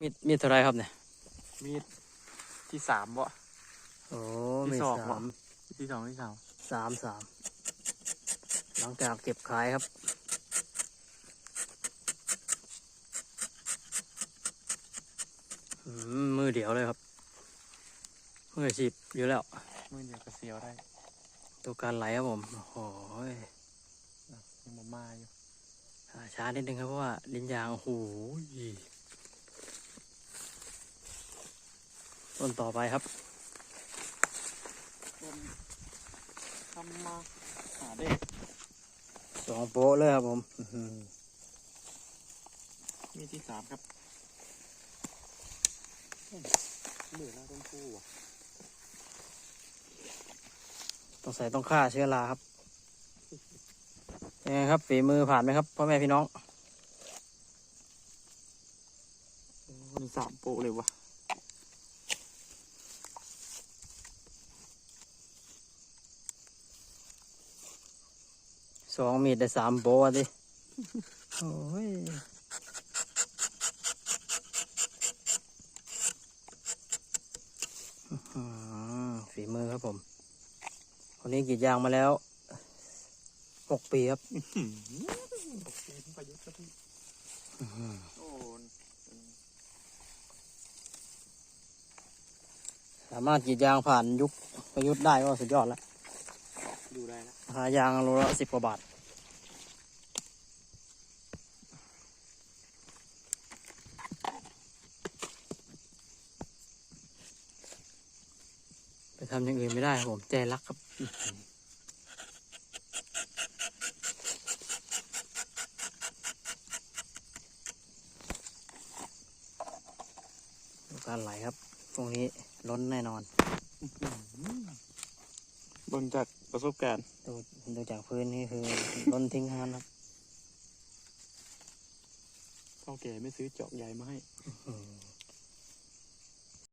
มีดมีดเท่าไรครับเนี่ยมีดที่สามบ่โอ้มีมีสองสาเหรอมที่สองที่สามสามสามหลังจากเก็บขายครับ อืมมือเดียวเลยครับ มือสิบอยู่แล้ว มือเดียวก็เสียวได้ ตัวการไหลครับผมโอ้โหยนะยังมามาอยู่หาช้านิดนึงครับเพราะว่าลิ้นยางโอ้โห ต้นต่อไปครับต้นทำมาหาเด็กสองโป๊ะเลยครับผมอื้อหือมีดที่สามครับเหลือหน้าต้นคู่อะต้องใส่ต้องฆ่าเชื้อราครับยังไงครับฝีมือผ่านไหมครับพ่อแม่พี่น้องมีสามโปะเลยวะ สองเมีดได้สามโบะดิโอ้ยฝีมือครับผม คนนี้กรีดยางมาแล้วหกปีครับโอเคพี่ประยุทธ์ครับพี่โอ้สามารถกรีดยางผ่านยุคประยุทธ์ได้ก็สุดยอดแล้ว ดูได้แล้วราคายางโลละสิบกว่าบาท ไปทำอย่างอื่นไม่ได้ครับผมใจรักครับดูการไหลครับพรุ่งนี้ล้นแน่นอนเบิ่งจาก ประสบการณ์ดูดูจากพื้นนี่คือ ล้นทิ้งทั้งนั้นครับเท่าแก่ไม่ซื้อจอกใหญ่มาให้อืม